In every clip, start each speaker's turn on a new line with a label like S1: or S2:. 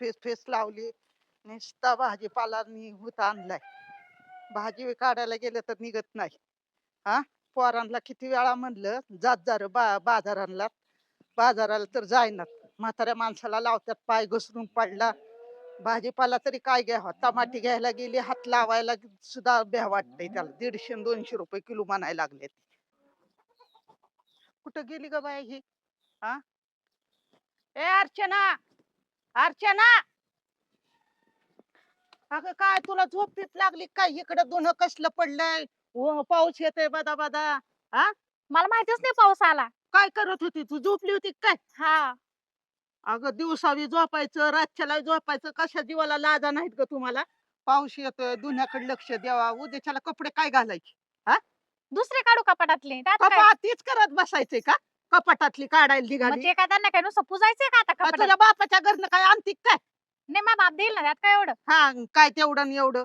S1: Face face लावली. नुसता भाजीपाला निघूत आणलाय. भाजी काढायला गेलं तर निघत नाही. हा? पोरांना किती वेळा म्हणलं जात जा रे बा बाजारांना. बाजाराला तर जायनात. म्हाताऱ्या माणसाला लावतात पाय घसरून पडला. भाजीपाला तरी काय घ्यावा टमाटे घ्यायला गेली हात लावायला सुद्धा भ्या वाटतंय त्याला. दीडशे दोनशे रुपये किलो म्हणायला लागले कुठं गेली ग बाय ही? हा? ए अर्चना! अर्चना! अगं काय तुला झोप लागली काय? इकडं दोन कसलं पडलंय? पाऊस येतोय बदा बदा.
S2: मला माहितीच नाही पाऊस आला.
S1: काय करत होती तू? झोपली होती काय?
S2: हा.
S1: अगं दिवसावी झोपायचं रातच्याला झोपायचं. कशा जीवाला लाजा नाहीत ग तुम्हाला? पाऊस येतोय दुन्याकडे लक्ष द्यावा. उद्याच्याला कपडे काय घालायचे?
S2: दुसरे काढू कपाटातले. त्यात काय?
S1: कपा तीच करत बसायचंय का? कपाटातली काढायला
S2: मग
S1: निघाली
S2: ते काय त्यांना काय नुसतं पुजायचंय का आता
S1: तुझ्या बापाच्या घरनं काय आणतीक काय?
S2: नाही मा बाप देईल ना त्यात काय एवढं?
S1: हा काय तेवढं आणि एवढं.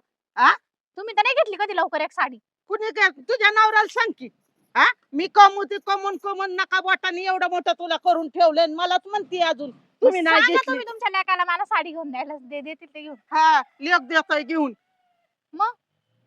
S2: तुम्ही तर नाही घेतली कधी लवकर एक साडी.
S1: कुणी काय तुझ्या नवऱ्याला सांग की. हा मी कमवते कमवून कमवून नका बोटाने एवढं मोठं तुला करून ठेवलंय आणि मलाच म्हणते अजून. तुम्ही नाही
S2: सांगा
S1: घेतली.
S2: तुम्ही तुमच्या लेकाला मला साडी घेऊन द्यायला दे देतील ते घेऊन.
S1: हा लेख देतोय घेऊन.
S2: मग?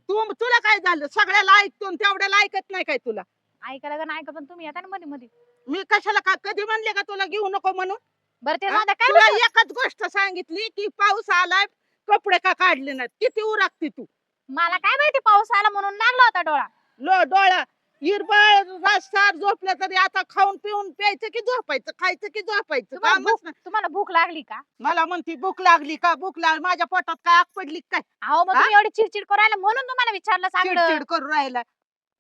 S1: तू तुला काय झालं? सगळ्याला ऐकतो आणि तेवढ्याला ऐकत नाही काय तुला?
S2: ऐकायला का नाही ऐका पण तुम्ही येता ना मध्ये मध्ये
S1: मी कशाला का कधी म्हणले का तुला घेऊ नको म्हणून?
S2: बरं ते काय
S1: तुला? एकच गोष्ट सांगितली की पाऊस आलाय कपडे का काढले नाहीत? किती उरागती तू?
S2: मला काय माहिती पाऊस आला म्हणून लागला होता डोळा.
S1: लो डोळा. हिरबळ रस्तार झोपलं तरी आता खाऊन पिऊन प्यायचं की झोपायचं खायचं की झोपायचं?
S2: तुम्हाला
S1: कामच नाही.
S2: तुम्हाला भूक लागली का?
S1: मला म्हणती भूक लागली का? भूक लागली माझ्या पोटात काय आग पडली का काय?
S2: अहो मग? तुम्ही एवढी चिडचिड करायला म्हणून तुम्हाला विचारलं चांगलं
S1: चिडचिड करून राहिला.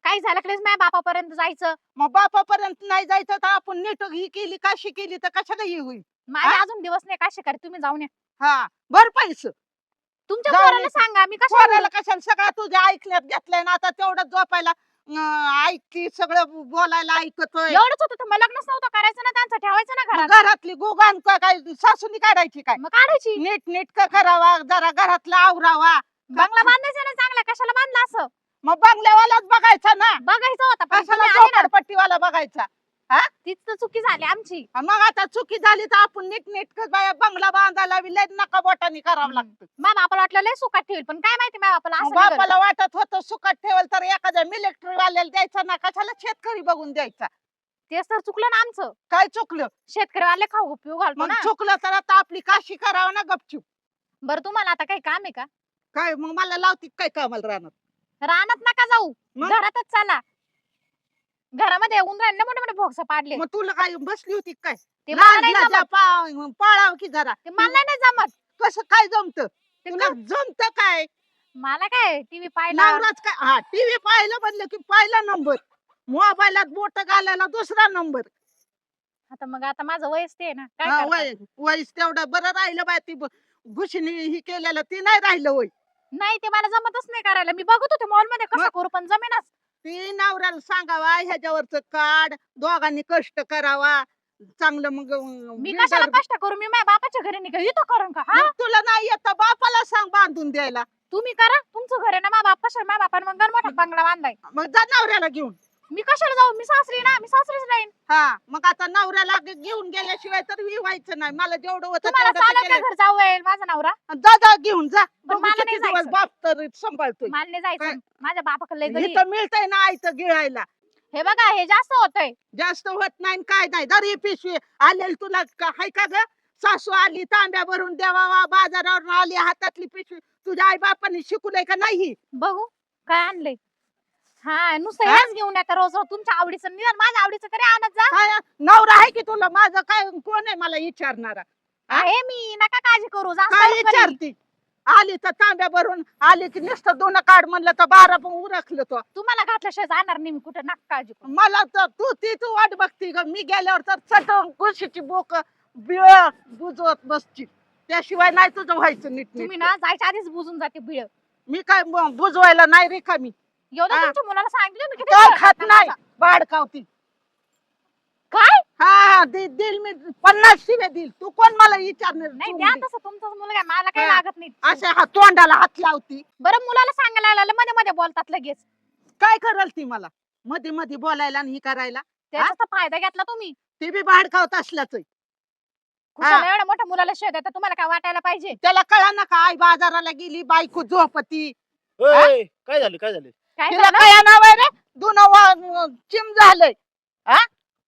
S2: काही झालं की माझ्या बापापर्यंत जायचं?
S1: मग बापापर्यंत नाही जायचं तर आपण नीट ही केली काशी केली तर कशाला ही होईल?
S2: माझे
S1: हा?
S2: अजून दिवस नाही का शिकारी तुम्ही जाऊन या.
S1: हा बर पैसे.
S2: तुमच्या
S1: जाऊन
S2: पोराला
S1: येते.
S2: सांगा मी कशा
S1: पोराला कशाला? सगळं तुझ्या ऐकण्यात घेतलंय ना आता तेवढं झोपायला. अं, ऐकती सगळं बोलायला ऐकतोय.
S2: एवढंच होतं तर मग लग्नच नव्हतं करायचं ना त्यांचं ठेवायचं ना
S1: मग
S2: घरात?
S1: घरातली गोगान का- काय सासूनी काढायची काय?
S2: मग काढायची.
S1: नीट नीट का करावा जरा घरातला आवरावा.
S2: बंगला बांधायचा ना चांगला कशाला बांधला असं?
S1: मग बंगल्यावालाच बघायचा ना.
S2: बघायचं होता पण तुम्ही आले ना.
S1: बघायचा?
S2: तीच तर चुकी झाली आमची.
S1: मग आता चुकी झाली तर आपण नीट नीट बाया बंगला बांधायला बी लय नका बोटानी करावं. लागतं.
S2: माझ्या बापाला वाटलं लय सुखात ठेवील पण काय माहिती माझ्या बापाला
S1: मग
S2: असं निघालं.
S1: बापाला वाटत होतं सुखात ठेवल तर एखाद्या मिलिटरी वाल्याला द्यायचा ना कशाला शेतकरी बघून द्यायचा?
S2: तेच तर चुकलं ना आमचं.
S1: काय चुकलं?
S2: शेतकऱ्यावाले खाऊ पिऊ घालतो
S1: मग
S2: ना.
S1: चुकलं तर आता आपली काशी करावं ना गपचूप.
S2: बरं तुम्हाला आता काही काम आहे का?
S1: काय मग मला लावती काय कामाला राहणार?
S2: रानात नका जाऊ.
S1: मग?
S2: घरातच चाला. घरामध्ये उंदरांना मोठे मोठे भोगस पाडले.
S1: मग तुला काय बसली होती काय?
S2: ते मला नाही जमत.
S1: पाळाव की जरा.
S2: ते मला नाही जमत.
S1: कसं काय जमत? तुला जमत काय?
S2: मला काय टीव्ही पाहिला
S1: नवराच काय? हा टीव्ही पाहिलं म्हणलं की पहिला नंबर. मोबाईलात बोट घालायला दुसरा नंबर.
S2: आता मग आता माझं वयस ते ना काय
S1: हा,
S2: करता?
S1: वय वयस तेवढं बरं राहिलं बाय ती घुसणी ही केलेलं ती नाही राहिलं वय.
S2: नाही ते मला जमतच नाही करायला. मी बघत होते मॉलमध्ये कसं
S1: मग?
S2: करू पण जमेनाच.
S1: ती नवऱ्याला सांगावा ह्याच्यावरच काढ दोघांनी कष्ट करावा. चांगलं मग अं,
S2: मी कशाला कष्ट करू? मी माझ्या बापाच्या घरी निघा इथं करून का? हा?
S1: मग तुला नाही येत तर बापाला सांग बांधून द्यायला.
S2: तुम्ही करा. तुमचं घर आहे ना माझ्या बापा माझ्या बापाने मग मोठा बंगला बांधलाय.
S1: मग जा नवऱ्याला घेऊन.
S2: मी कशाला जाऊ? मी सासरी ना मी सासरीच राहीन.
S1: हा मग आता नवऱ्याला गे- घेऊन गेल्याशिवाय तर मी व्हायचं नाही. मला जेवढं होतं
S2: तुम्हाला
S1: तेवढं तर
S2: चालत का
S1: केलं.
S2: घर जाऊ माझा नवरा?
S1: जा जा घेऊन जा.
S2: पण
S1: बघू
S2: मला
S1: किती
S2: नाही
S1: दिवस
S2: जायचं.
S1: बाप तर सांभाळतोय.
S2: मला नाही
S1: काय?
S2: जायचं माझ्या बापाकडे लय गडी
S1: इथं मिळतंय ना आयतं गिळायला.
S2: हे बघा हे जास्त होतंय.
S1: जास्त होत नाही आणि काय नाही. दर ही पिशवी आलेली तुला का- हाय का ग? सासू आली तांब्या भरून देवावा बाजारावरून आली हातातली पिशवी. तुझ्या आई बापाने शिकवलंय का नाही?
S2: बघू काय आणलंय. हा नुसतं
S1: हा?
S2: हेच घेऊन येता रोज रोज. तुमच्या आवडीचं निदान माझ्या आवडीचं तरी आणत जा.
S1: काय नवरा आहे की तुला? माझं काय कोण आहे मला विचारणारा?
S2: आहे मी नका काळजी करू
S1: काय. विचारती? आली तर तांब्या भरून आली की नुसतं दोन काढ म्हणलं तर बारा पण उरखलं तो.
S2: तुम्हाला घातल्याशिवाय जाणार नाही मी कुठे नका काळजी करू.
S1: मला तर तू ती तू वाट बघती ग. मी गेल्यावर तर चटून कुशीची बोक बिळ बुजवत बसची. त्याशिवाय नाही तुझं व्हायचं नीट
S2: तुम्ही
S1: नीट
S2: ना जायच्या आधीच बुजून जाते बिळ.
S1: मी काय ब- बुजवायला नाही रिकामी
S2: एवढं
S1: हा.
S2: तुमच्या मुलाला सांगितलं मी किती
S1: काय
S2: वेळा
S1: खात नाही?
S2: माझा.
S1: बाडकावती
S2: काय?
S1: हा दे- देईल मी. पन्नास शिवे देईल. तू कोण मला विचारणार?
S2: नाही
S1: तू
S2: द्या
S1: दे.
S2: तसं. तुमचाच मुलगा आहे, मला काही
S1: हा.
S2: लागत नाही.
S1: असे हा तोंडाला हात लावती.
S2: बरं मुलाला सांगायला लागलं. मध्ये मध्ये बोलतात लगेच.
S1: काय करल ती मला? मध्ये मध्ये बोलायला आणि ही करायला?
S2: त्याचा तर फायदा घेतला तुम्ही.
S1: ते बी भाडकावत असल्याच
S2: खुशाल एवढ्या मोठ्या मुलाला शिवाय देता तुम्हाला काय वाटायला पाहिजे?
S1: त्याला कळा ना का आई बाजाराला गेली बायको झोपती.
S3: ओय, काय झालं काय झालं?
S2: काय
S1: तिला
S2: झालं?
S1: रे? दुन चिम झालंय. हा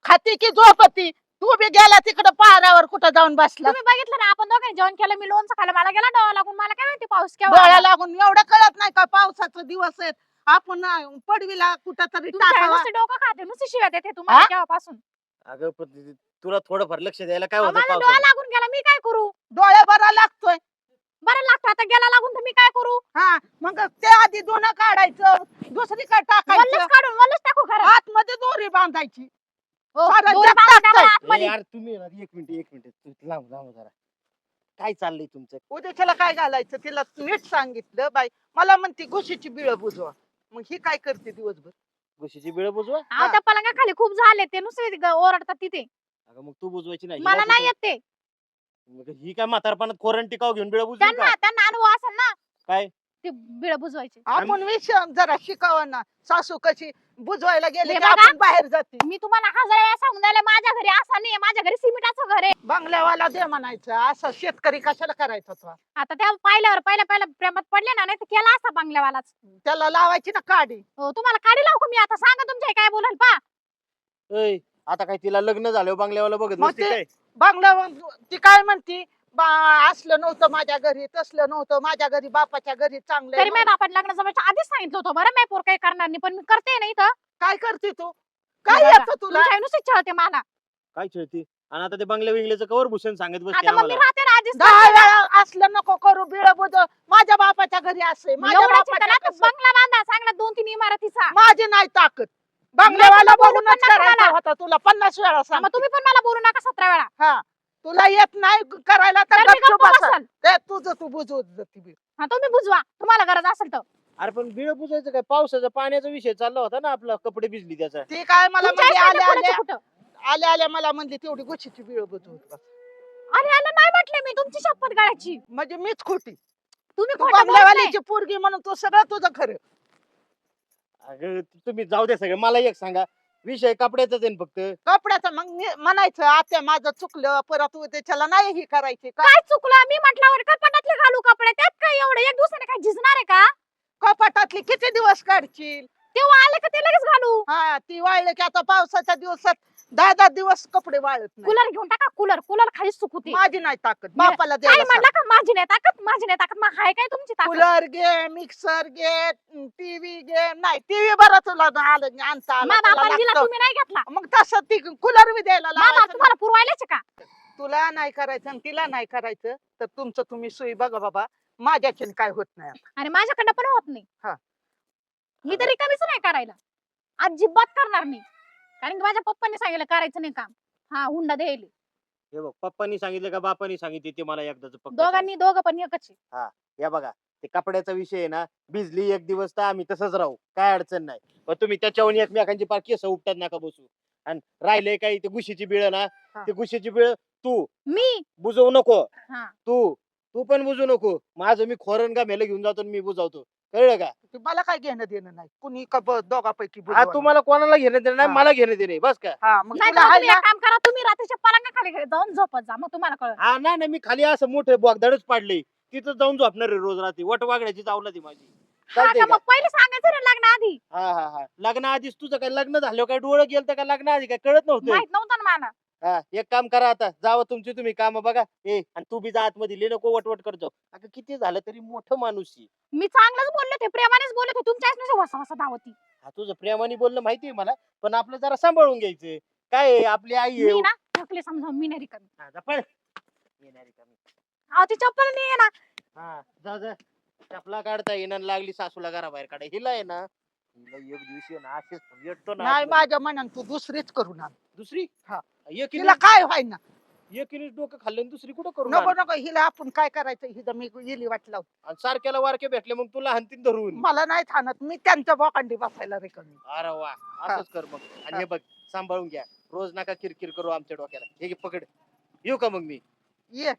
S1: खाती की झोपती तू बी गेला तिकडं पहारावर कुठं जाऊन बसला?
S2: तुम्ही बघितलं ना आपण दोघांनी जेवण केलं मी लोणचं खाल्लं मला गेला डोळा लागून. मला काय माहिती पाऊस केव्हा
S1: डोळ्या
S2: आला.
S1: लागून. एवढं कळत नाही का पावसाचा दिवस आहेत? आपण पडवीला कुठं तरी
S2: तुमच्या
S1: टाकावा.
S2: नुसते डोकं खाते नुसती शिव्या देते तुम्हाला
S1: हा?
S2: केव्हापासून?
S3: अगं पण ते- तुला थोडंफार लक्ष द्यायला काय होतं
S2: माझा डोळा
S3: पावसाळ्यात?
S2: लागून गेला मी काय करू?
S1: डोळ्या बरा लागतोय.
S2: बरं लागतं आता गेला लागून तर मी काय करू?
S1: हा मग ते आधी दोन काढायचं दुसरीकडे टाकायचं?
S2: वल्लच काढून वल्लच टाकू घरात.
S1: आतमध्ये दोरी बांधायची.
S2: हो,
S1: सारं
S2: दोरी
S1: जग
S2: बांधून द्या
S1: टाकतंय.
S2: मला
S3: ए,
S2: आतमध्ये.
S3: यार तुम्ही ना, एक मिनिट एक मिनिट. तू लांब लांब जरा. काय चाललंय तुमचं?
S1: उद्याच्याला काय घालायचं? तिला नीट सांगितलं बाई. मला म्हणते घुशीची बिळ बुजवा. मग ही काय करते दिवसभर?
S3: गुशीची बिळ बुजवा?
S2: अहो, त्या पलंगाखाली खूप झाले ते नुसते ग- ओरडतात तिथे.
S3: अगं मग तू बुजवायची नाही.
S2: मला नाही येत ते.
S3: मग ही काय म्हातारपणात कोरण टिकाव घेऊन बिळ बुजवी
S2: त्यांना
S3: का?
S2: त्यांना अनुभव असेल ना?
S3: काय?
S2: ते बिळ बुजवायचे.
S1: आपण विषय जरा शिकावं ना. सासू कशी बुजवायला गेले
S2: हे
S1: की
S2: बघा.
S1: आपण बाहेर जाते?
S2: मी तुम्हाला हजार वेळा सांगून द्यायला माझ्या घरी असं नाही माझ्या घरी सिमेंटाचं घर आहे.
S1: बंगल्यावाला दे म्हणायचं. असं शेतकरी कशाला करायचा तो?
S2: आता त्या पाहिल्यावर पहिल्या पहिल्या प्रेमात पडले ना नाही तर केला असता बंगल्यावालाच.
S1: त्याला लावायची ना काडी.
S2: हो तुम्हाला काढी लावू का मी? आता सांगा तुमच्या काय बोलाल पा
S3: आता काय तिला लग्न झालं बंगल्यावाला बघत
S1: मग
S3: बसती
S1: ते-
S3: काय?
S1: बंगला ती काय म्हणती? बा असलं नव्हतं माझ्या घरी तसलं नव्हतं. माझ्या घरी बापाच्या घरी चांगलं
S2: तरी
S1: आहे.
S2: माझ्या बापाने लग्न जवळच्या आधीच सांगितलं होतं बरं मी पोर काही करणार नाही पण मी करते नाही तर
S1: काय करते तू? काय
S2: बघा,
S1: येतं तुला?
S2: तुमच्या मला.
S3: काय खेळती आणि आता ते बंगल्या विंगल्याचं कवर भूषण सांगत बसते
S2: आता मग मी
S3: आम्हाला.
S2: राहते ना आधीच
S1: दहा
S2: सांगते ना.
S1: वेळा असलं नको करू बिळ बुज माझ्या बापाच्या घरी असे. माझ्या
S2: एवढंच
S1: बापाच्या
S2: ना तर
S1: कसं.
S2: बंगला बांधा चांगला दोन तीन इमारतीचा.
S1: माझी नाही ताकद. बंगल्यावाला
S2: नाही, तुम्ही बोलू
S1: बघूनच
S2: पण नका
S1: करायचा. होता तुला पन्नास वेळा
S2: हा,
S1: सांग
S2: मग तुम्ही पण मला बोलू नका सतरा वेळा.
S1: हा तुला येत नाही करायला तर
S2: तर मी
S1: गपचूप
S2: गप्प
S1: बसा.
S2: बसल.
S1: ते तुझं तू बुजवत बिळ.
S2: हा तुम्ही बुजवा तुम्हाला गरज असेल तर.
S3: अरे पण बिळ बुजायचं काय? पावसाचा पाण्याचा विषय चालला होता ना आपला कपडे भिजली त्याचा.
S1: ती काय मला
S2: तुमच्या
S1: आल्या
S2: कोणाचं
S1: आल्या.
S2: कुठं?
S1: आल्या आल्या मला म्हणली तेवढी गुच्छीची बिळ बुजवत बस.
S2: अरे याला नाही म्हटले मी तुमची शपथ गाळायची
S1: म्हणजे मीच खोटी.
S2: तुम्ही
S1: तू
S2: खोटं बोलत नाही.
S1: बंगल्यावाल्याची पोरगी म्हणून तू सगळं तुझं खरं.
S3: अगं तुम्ही जाऊ दे सगळं. मला एक सांगा. विषय कपड्याचाच आहे ना फक्त.
S1: कपड्याचं मग म्हणायचं आत्या माझं चुकलं परत तू त्याच्याला नाही ही करायची का?
S2: काय चुकलं? मी म्हटल्यावर कपाटातले घालू कपडे? त्यात काय एवढं? एक दिवसाने काय झिजणार आहे का?
S1: कपाटातली किती दिवस काढशील?
S2: तेव्हा आले का ते लगेच घालू?
S1: हा ती वाळले की आता पावसाच्या दिवसात दहा दहा दिवस कपडे वाळत नाही.
S2: कूलर घेऊन टाका कूलर. कूलर खाली सुकूते
S1: माझी नाही ताकद बापाला
S2: काय
S1: द्यायला
S2: म्हणला का? माझी नाही ताकद माझी नाही ताकद. मग हाय काय तुमची ताकद?
S1: कूलर घे मिक्सर घे टीव्ही घे. नाही टीव्ही बरं तुला आलं आणता आलं
S2: मा
S1: तुला
S2: बापाला दिला
S1: लागतं.
S2: तुम्ही नाही घेतला.
S1: मग तसं ती कूलर बी द्यायला
S2: मा बाप
S1: लावायचं ना.
S2: तुम्हाला पुरवायलाच का?
S1: तुला नाही करायचं आणि तिला नाही करायचं तर तुमचं तुम्ही सुई बघा बाबा. माझ्याच्याने काय होत नाही आता.
S2: आणि माझ्याकडनं पण होत नाही.
S1: हा.
S2: मी तरी कमीच नाही करायला. अजिबात करणार नाही. कारण की माझ्या पप्पांनी सांगितलं करायचं नाही काम. हा हुंडा द्यायला.
S3: हे बघ पप्पानी सांगितलं का बापानी सांगितलं ते मला एकदाच फक्त सांग.
S2: दोघांनी दोघं पण एकच आहे.
S3: या बघा ते कपड्याचा विषय आहे ना भिजली एक दिवस तर आम्ही तसंच राहू काय अडचण नाही. पण तुम्ही त्याच्यावर एकमेकांची पार केस उपटत नका बसू. आणि राहिले काही ते गुशीची बिळ ना
S1: हा.
S3: ते गुशीची बिळ तू
S2: मी?
S3: बुजवू नको.
S2: हा.
S3: तू तू पण बुजू नको. माझं मी खोरण का मेलं घेऊन जातो आणि मी बुजवतो. कळलं का?
S1: ते मला काय घेणं देणं नाही. कुणी का ब- दोघापैकी
S3: हा
S1: बुजवा.
S3: तुम्हाला कोणाला घेणं देणं नाही
S1: हा.
S3: मला घेणं देणे बस का?
S1: हा मग
S2: नाही
S1: तुला
S2: तर
S1: आहे
S2: तुम्ही
S1: ना.
S2: एक काम करा तुम्ही रात्रीच्या पलंगाखाली जाऊन झोपत जा मग तुम्हाला कळत
S3: हा नाही नाही मी खाली असं मोठे बोगदाडच पाडले तिथं जाऊन झोपणार आहे रोज रात्री. वट वागड्याची चावला ती माझी.
S2: हा
S3: चालतंय
S2: का
S3: का?
S2: मग पहिले सांगायचं ना लग्न आधी.
S3: हा हा हा. लग्न आधीच तुझं काय लग्न झालं काय डोळं गेलं तर काय लग्न आधी काय कळत नव्हतं?
S2: माहीत नव्हतं ना मला.
S3: हा एक काम करा आता जावं तुमची तुम्ही काम बघा. ए आणि तू बी जा आतमध्ये लिहि नको वटवट करतो अगं किती झालं तरी मोठं माणूस आहे.
S2: मी चांगलंच बोलले ते प्रेमानेच बोलले ते तुमच्याच नुसते वसा वसा धावती.
S3: हा तुझं प्रेमाने बोलणं माहितीये मला पण आपलं जरा सांभाळून घ्यायचं. काय आहे, आपली आई आहे
S2: मी ना थकले समजा मी नाही रिकामी.
S3: हा, जा पळ. येणारी कमी.
S2: अहो ती चप्पल नाही आहे ना.
S3: हा जा जा. चपला काढता आणि लागली सासूला घरा बाहेर काढा हिला आहे ना हिला एक दिवशी आहे ना असेच येतो ना
S1: नाही. माझ्या मनात तू दुसरीच करून आण
S3: दुसरी?
S1: हा. तिला काय व्हायना?
S3: एकीने डोकं खाल्लं आणि दुसरी कुठं करू
S1: नको नको हिला आपण काय करायचं? हिला मी गेली वाटलं.
S3: आणि सारख्याला वारके भेटले मग तुला हंतीन धरून.
S1: मला नाही थांबत मी त्यांच्या बोकांडी बसायला रिकामी
S3: अरे वा. असंच कर मग. आणि हे. बघ सांभाळून घ्या. रोज नका किरकिर करू आमच्या डोक्याला. हे घे पकड. येऊ का मग मी?
S1: ये.